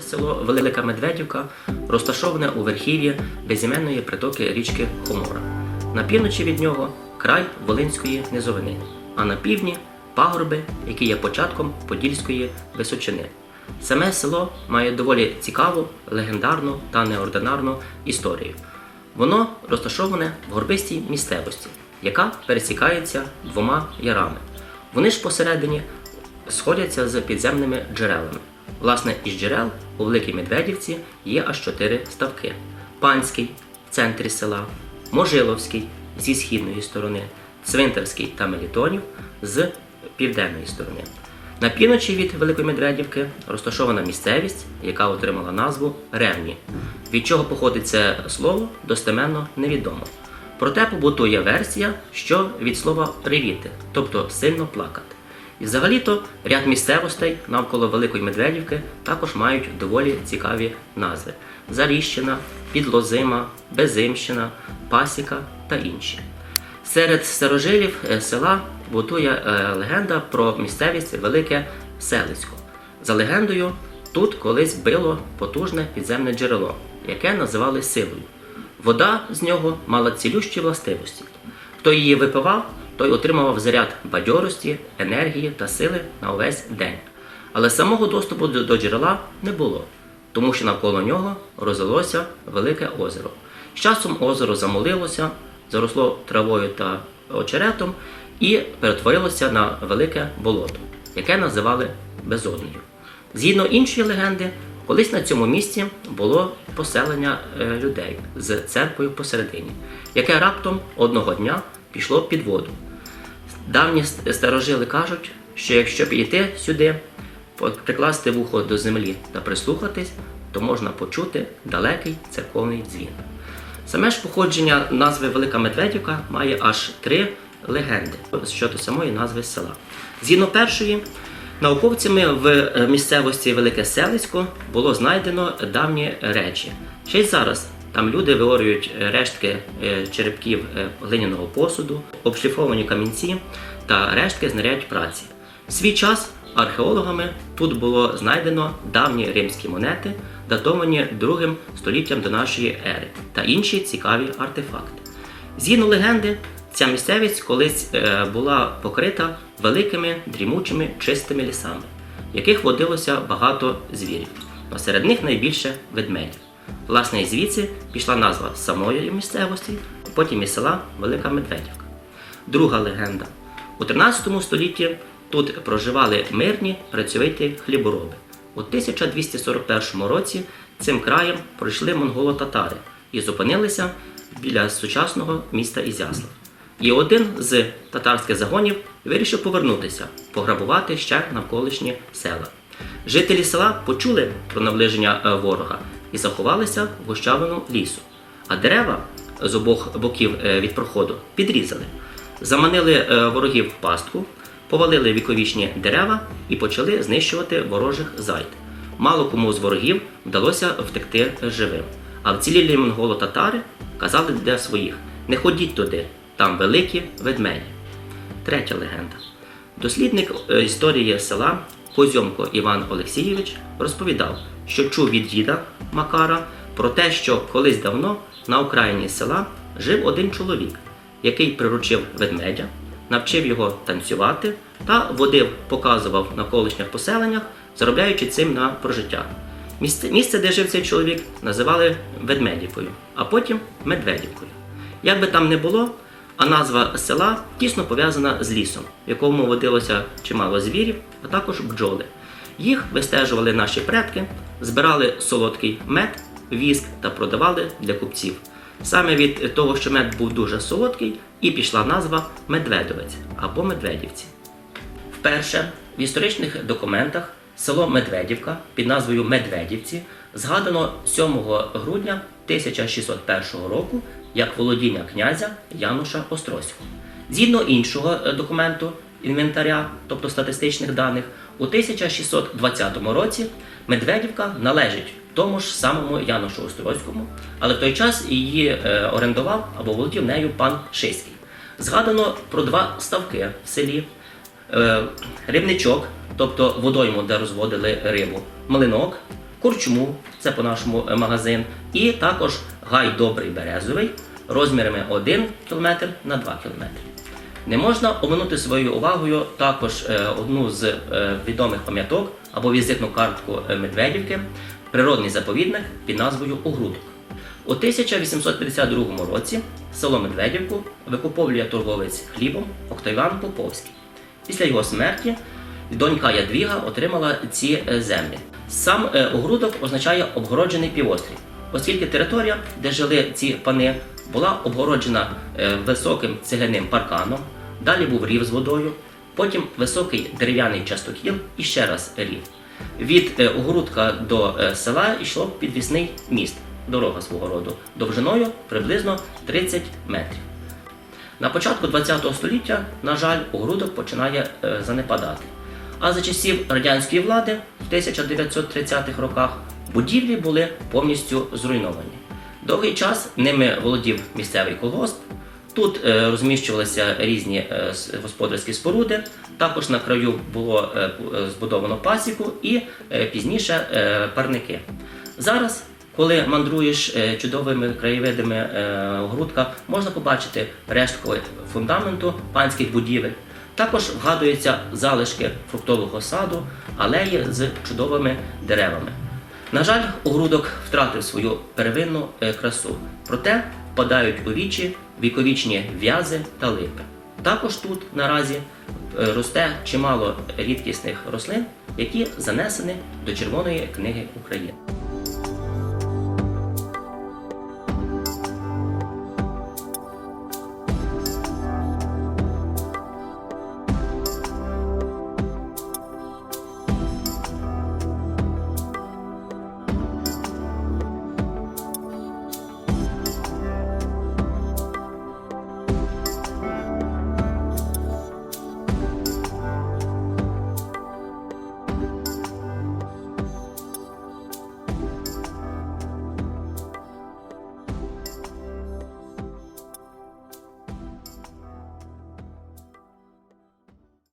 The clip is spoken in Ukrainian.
Наше село Велика Медведівка розташоване у верхів'ї безіменної притоки річки Хомора. На півночі від нього край Волинської низовини, а на півдні пагорби, які є початком Подільської височини. Саме село має доволі цікаву, легендарну та неординарну історію. Воно розташоване в горбистій місцевості, яка пересікається двома ярами. Вони ж посередині сходяться з підземними джерелами. Власне, із джерел у Великій Медведівці є аж чотири ставки: Панський в центрі села, Можиловський зі східної сторони, Цвинтарський та Мелітонів з південної сторони. На півночі від Великої Медведівки розташована місцевість, яка отримала назву Ревні. Від чого походить це слово, достеменно невідомо. Проте побутує версія, що від слова ревіти, тобто сильно плакати. І взагалі-то ряд місцевостей навколо Великої Медведівки також мають доволі цікаві назви: Заріщина, Підлозима, Безимщина, Пасіка та інші. Серед старожилів е, села бутує е, легенда про місцевість Велике Селицько. За легендою, тут колись било потужне підземне джерело, яке називали силою. Вода з нього мала цілющі властивості. Хто її випивав, той отримував заряд бадьорості, енергії та сили на увесь день. Але самого доступу до, джерела не було, тому що навколо нього розлилося велике озеро. З часом озеро замолилося, заросло травою та очеретом і перетворилося на велике болото, яке називали безоднею. Згідно іншої легенди, колись на цьому місці було поселення е, людей з церквою посередині, яке раптом одного дня пішло під воду. Давні старожили кажуть, що якщо підійти сюди, прикласти вухо до землі та прислухатись, то можна почути далекий церковний дзвін. Саме ж походження назви Велика Медведівка має аж три легенди щодо самої назви села. Згідно першої, науковцями в е, місцевості Велике Селисько було знайдено давні речі. Ще й зараз там люди виорюють е, рештки е, черепків е, глиняного посуду, обшліфовані камінці та рештки знарядь праці. В свій час археологами тут було знайдено давні римські монети, датовані другим століттям до нашої ери, та інші цікаві артефакти. Згідно легенди, ця місцевість колись була покрита великими дрімучими чистими лісами, в яких водилося багато звірів, а серед них найбільше ведмедів. Власне, і звідси пішла назва самої місцевості, потім і села Велика Медведівка. Друга легенда. У 13 столітті тут проживали мирні працьовиті хлібороби. У 1241 році цим краєм пройшли монголо-татари і зупинилися біля сучасного міста Ізяслав. І один з татарських загонів вирішив повернутися, пограбувати ще навколишні села. Жителі села почули про наближення е, ворога і заховалися в гущавину лісу, а дерева з обох боків е, від проходу підрізали, заманили е, ворогів в пастку, повалили віковічні дерева і почали знищувати ворожих зайд. Мало кому з ворогів вдалося втекти живим. А вцілілі монголо-татари казали для своїх: не ходіть туди, там великі ведмеді. Третя легенда. Дослідник е, історії села Козьомко Іван Олексійович розповідав, що чув від діда Макара про те, що колись давно на окраїні села жив один чоловік, який приручив ведмедя, навчив його танцювати та водив, показував на колишніх поселеннях, заробляючи цим на прожиття. Місце, де жив цей чоловік, називали Ведмедівкою, а потім Медведівкою. Як би там не було, а назва села тісно пов'язана з лісом, в якому водилося чимало звірів, а також бджоли. Їх вистежували наші предки, збирали солодкий мед, віск та продавали для купців. Саме від того, що мед був дуже солодкий, і пішла назва Медведовець або Медведівці. Вперше в історичних документах село Медведівка під назвою Медведівці згадано 7 грудня 1601 року як володіння князя Януша Острозького. Згідно іншого документу інвентаря, тобто статистичних даних, у 1620 році Медведівка належить тому ж самому Янушу Острозькому, але в той час її е, орендував або володів нею пан Шиський. Згадано про два ставки в селі е, рибничок, тобто водойму, де розводили рибу, млинок, Курчму, це по-нашому е, магазин, і також гай Добрий Березовий розмірами 1 км на 2 км. Не можна оминути своєю увагою також е, одну з е, відомих пам'яток або візитну картку е, Медведівки, природний заповідник під назвою Угрудок. У 1852 році село Медведівку викуповує торговець хлібом Октавіан Поповський. Після його смерті донька Ядвіга отримала ці землі. Сам огрудок означає обгороджений півострів, оскільки територія, де жили ці пани, була обгороджена е, високим цегляним парканом, далі був рів з водою, потім високий дерев'яний частокіл і ще раз рів. Від е, огородка до е, села йшло підвісний міст, дорога свого роду, довжиною приблизно 30 метрів. На початку ХХ століття, на жаль, огородок починає занепадати. А за часів радянської влади в 1930-х роках будівлі були повністю зруйновані. Довгий час ними володів місцевий колгосп. Тут е, розміщувалися різні е, господарські споруди. Також на краю було е, збудовано пасіку і пізніше парники. Зараз, коли мандруєш чудовими краєвидами Огрудка, можна побачити рештки фундаменту панських будівель. Також вгадуються залишки фруктового саду, алеї з чудовими деревами. На жаль, огрудок втратив свою первинну е, красу, проте впадають у вічі віковічні в'язи та липи. Також тут наразі е, росте чимало рідкісних рослин, які занесені до Червоної книги України.